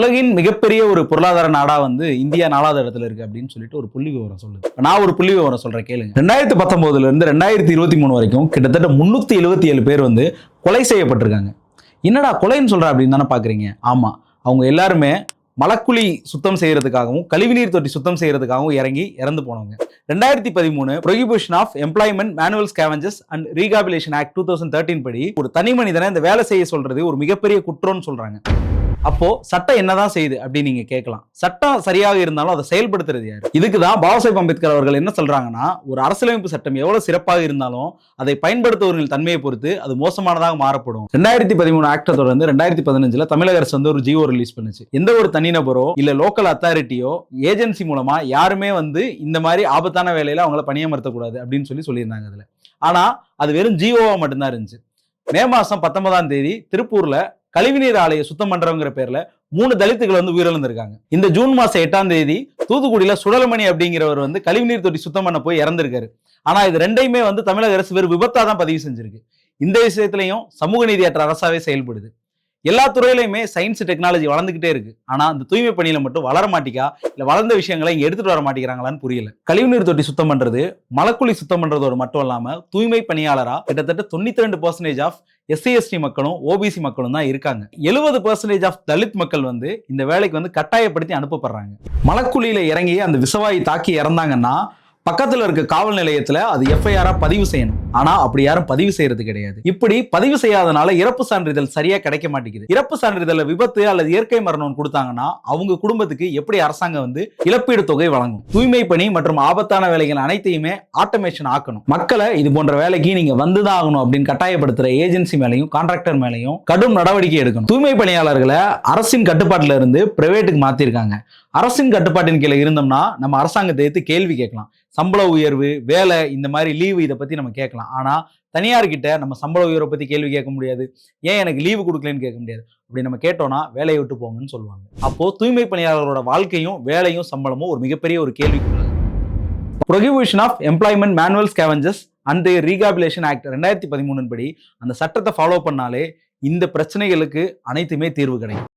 உலகின் மிகப்பெரிய ஒரு பொருளாதார நாடா வந்து இந்தியா நாலாவது இடத்துல இருக்கு அப்படின்னு சொல்லிட்டு ஒரு புள்ளி விவரம் சொல்லுது நான் ஒரு புள்ளி விவரம் சொல்றேன் கேளுங்க. ரெண்டாயிரத்தி பத்தொன்பதுல இருந்து ரெண்டாயிரத்தி இருபத்தி மூணு வரைக்கும் கிட்டத்தட்ட முன்னூத்தி எழுபத்தி ஏழு பேர் வந்து கொலை செய்யப்பட்டிருக்காங்க. என்னடா கொலைன்னு சொல்ற அப்படின்னு தானே பாக்குறீங்க? ஆமா. அவங்க எல்லாருமே மலக்குழி சுத்தம் செய்யறதுக்காகவும் கழிவுநீர் தொட்டி சுத்தம் செய்யறதுக்காகவும் இறங்கி இறந்து போனவங்க. ரெண்டாயிரத்தி பதிமூணு prohibition of employment manual scavengers and rehabilitation act two thousand thirteen படி ஒரு தனி மனிதனை இந்த வேலை செய்ய சொல்றது ஒரு மிகப்பெரிய குற்றம்னு சொல்றாங்க. அப்போ சட்டம் என்னதான் செய்யுது அப்படின்னு நீங்க கேட்கலாம். சட்டம் சரியாக இருந்தாலும் அதை செயல்படுத்துறது யாரு? இதுக்கு தான் பாபாசாஹிப் அம்பேத்கர் அவர்கள் என்ன சொல்றாங்கன்னா ஒரு அரசியலமைப்பு சட்டம் எவ்வளவு சிறப்பாக இருந்தாலும் அதை பயன்படுத்துவவர்கள் தன்மையை பொறுத்து அது மோசமானதாக மாறப்படும். ரெண்டாயிரத்தி பதிமூணு ஆக்டை தொடர்ந்து ரெண்டாயிரத்தி பதினஞ்சுல தமிழக அரசு வந்து ஒரு ஜியோ ரிலீஸ் பண்ணுச்சு. எந்த ஒரு தனிநபரோ இல்ல லோக்கல் அத்தாரிட்டியோ ஏஜென்சி மூலமா யாருமே வந்து இந்த மாதிரி ஆபத்தான வேலையில அவங்கள பணியமர்த்தக்கூடாது அப்படின்னு சொல்லி சொல்லியிருந்தாங்க அதுல. ஆனா அது வெறும் ஜியோவா மட்டும்தான் இருந்துச்சு. மே மாசம் பத்தொன்பதாம் தேதி திருப்பூர்ல கழிவுநீர் ஆலையை சுத்தம் பண்றவங்கிற பேர்ல மூணு தலித்துகள் வந்து உயிரிழந்திருக்காங்க. இந்த ஜூன் மாசம் எட்டாம் தேதி தூத்துக்குடியில சுடலமணி அப்படிங்கிறவர் வந்து கழிவுநீர் தொட்டி சுத்தம் பண்ண போய் இறந்திருக்காரு. ஆனா இது ரெண்டையுமே வந்து தமிழக அரசு வெறும் விபத்தா தான் பதிவு செஞ்சிருக்கு. இந்த விஷயத்திலையும் சமூக நீதியற்ற அரசாவே செயல்படுது. எல்லா துறையிலையுமே சயின்ஸ் டெக்னாலஜி வளர்ந்துகிட்டே இருக்கு. ஆனா அந்த தூய்மை பணியில மட்டும் வளர மாட்டிக்கா? இல்ல வளர்ந்த விஷயங்களை இங்க எடுத்துட்டு வர மாட்டேங்கிறாங்களான்னு புரியல. கழிவுநீர் தொட்டி சுத்தம் பண்றது மலக்குழி சுத்தம் பண்றதோடு மட்டும் இல்லாம தூய்மை பணியாளரா கிட்டத்தட்ட தொண்ணூத்தி ரெண்டு பர்சன்டேஜ் ஆஃப் எஸ்சி எஸ்டி மக்களும் ஓபிசி மக்களும் தான் இருக்காங்க. எழுபது பர்சன்டேஜ் ஆஃப் தலித் மக்கள் வந்து இந்த வேலைக்கு வந்து கட்டாயப்படுத்தி அனுப்பப்படுறாங்க. மலக்குழியில இறங்கி அந்த விசவாயி தாக்கி இறந்தாங்கன்னா பக்கத்துல இருக்க காவல் நிலையத்துல அது எஃப்ஐஆரா பதிவு செய்யணும். ஆனா அப்படி யாரும் பதிவு செய்யறது கிடையாது. இப்படி பதிவு செய்யாதனால இறப்பு சான்றிதழ் சரியா கிடைக்க மாட்டேங்குது. இறப்பு சான்றிதழ் விபத்து அல்லது இயற்கை மரணம் கொடுத்தாங்கன்னா அவங்க குடும்பத்துக்கு எப்படி அரசாங்கம் வந்து இழப்பீடு தொகை வழங்கும்? தூய்மை பணி மற்றும் ஆபத்தான வேலைகள் அனைத்தையுமே ஆட்டோமேஷன் ஆக்கணும். மக்களை இது போன்ற வேலைக்கு நீங்க வந்துதான் ஆகணும் அப்படின்னு கட்டாயப்படுத்துற ஏஜென்சி மேலையும் கான்ட்ராக்டர் மேலையும் கடும் நடவடிக்கை எடுக்கணும். தூய்மை பணியாளர்களை அரசின் கட்டுப்பாட்டுல இருந்து பிரைவேட்டுக்கு மாத்திருக்காங்க. அரசின் கட்டுப்பாட்டின் கீழே இருந்தோம்னா நம்ம அரசாங்கத்தை எடுத்து கேள்வி கேட்கலாம். சம்பள உயர்வு வேலை இந்த மாதிரி லீவு இதை பத்தி நம்ம கேட்கலாம். ஆனா தனியார் கிட்ட நம்ம சம்பள உயர்வை பற்றி கேள்வி கேட்க முடியாது. ஏன் எனக்கு லீவு கொடுக்கலன்னு கேட்க முடியாது? அப்படி நம்ம கேட்டோம்னா வேலையை விட்டு போங்கன்னு சொல்லுவாங்க. அப்போ தூய்மை பணியாளர்களோட வாழ்க்கையும் வேலையும் சம்பளமும் ஒரு மிகப்பெரிய ஒரு கேள்விக்குள்ளாது prohibition of employment manual scavengers and rehabilitation act ரெண்டாயிரத்தி பதிமூணின் படி அந்த சட்டத்தை ஃபாலோ பண்ணாலே இந்த பிரச்சனைகளுக்கு அனைத்துமே தீர்வு கிடைக்கும்.